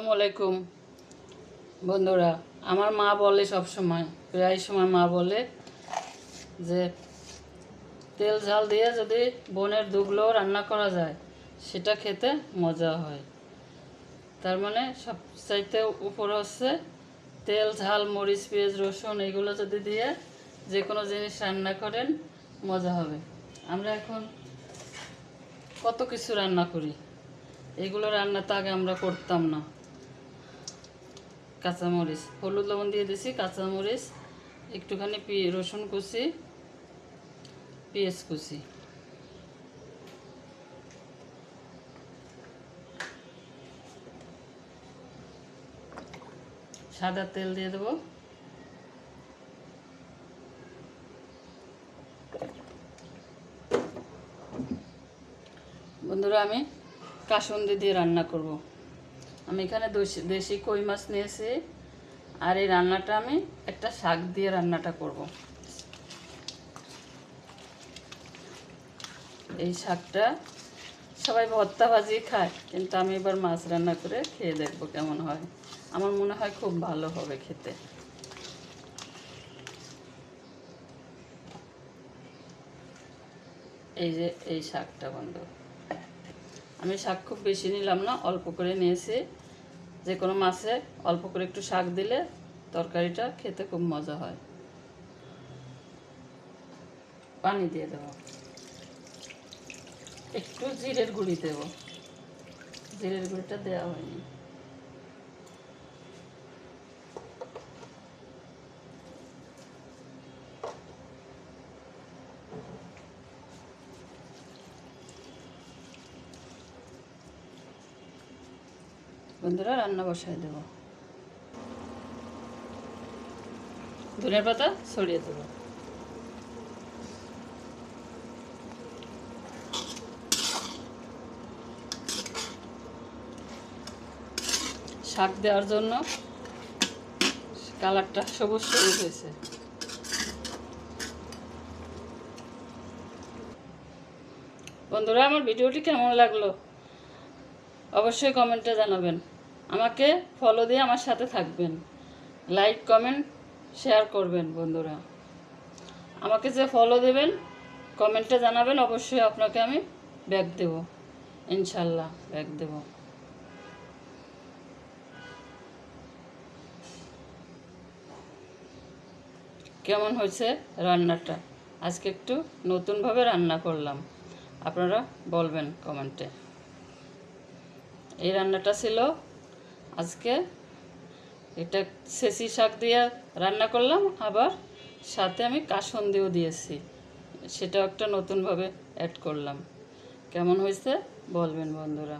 আসসালামু আলাইকুম বন্ধুরা, আমার মা বলে সব সময় প্রায় সময় মা বলে যে, তেল ঝাল দিয়ে যদি বোনের দুগলো রান্না করা যায়, সেটা খেতে মজা হয়। তার মানে সবচাইতে উপরে হচ্ছে তেল, ঝাল, মরিচ, পেঁয়াজ, রসুন, এগুলো যদি দিয়ে যে কোনো জিনিস রান্না করেন, মজা হবে। আমরা এখন কত কিছু রান্না করি? এগুলো রান্না তো আগে আমরা করতাম না। কাঁচামরিচ, হলুদ লবণ দিয়ে দিছি, কাঁচামরিচ, একটুখানি রসুন কুচি, পেঁয়াজ কুচি সাদা তেল দিয়ে দেবো বন্ধুরা, আমি কাসুন্দি দিয়ে রান্না করব। আমি এখানে দেশি- কই মাছ নিয়েছি, আর এই রান্নাটা আমি একটা শাক দিয়ে রান্নাটা করব। এই শাকটা সবাই ভর্তা ভাজি খায়, কিন্তু আমি এবার মাছ রান্না করে খেয়ে দেখব কেমন হয়। আমার মনে হয় খুব ভালো হবে খেতে। এই যে, এই শাকটা বন্ধু। আমি শাক খুব বেশি নিলাম না, অল্প করে নিয়েছি। যে কোনো মাছে অল্প করে একটু শাক দিলে তরকারিটা খেতে খুব মজা হয়। পানি দিয়ে দেব। একটু জিরের গুঁড়ি দেব। জিরের গুঁড়িটা দেওয়া হয়নি। বন্ধুরা, রান্না বসায় দেব। ধনের পাতা ছড়িয়ে দেব। শাক দেওয়ার জন্য কালারটা সবুজ সবুজ হয়েছে। বন্ধুরা, আমার ভিডিওটি কেমন লাগল? অবশ্যই কমেন্টে জানাবেন। আমাকে ফলো দিয়ে আমার সাথে থাকবেন। লাইক কমেন্ট শেয়ার করবেন বন্ধুরা। আমাকে যে ফলো দেবেন, কমেন্টে জানাবেন, অবশ্যই আপনাকে আমি ব্যাগ দেব। ইনশাল্লাহ ব্যাগ দেব। কেমন হয়েছে রান্নাটা? আজকে একটু নতুনভাবে রান্না করলাম। আপনারা বলবেন কমেন্টে। এই রান্নাটা ছিল। আজকে এটা সেসি শাক দিয়ে রান্না করলাম, আবার সাথে আমি কাসন্দিও দিয়েছি। সেটাও একটা নতুনভাবে অ্যাড করলাম। কেমন হয়েছে বলবেন বন্ধুরা।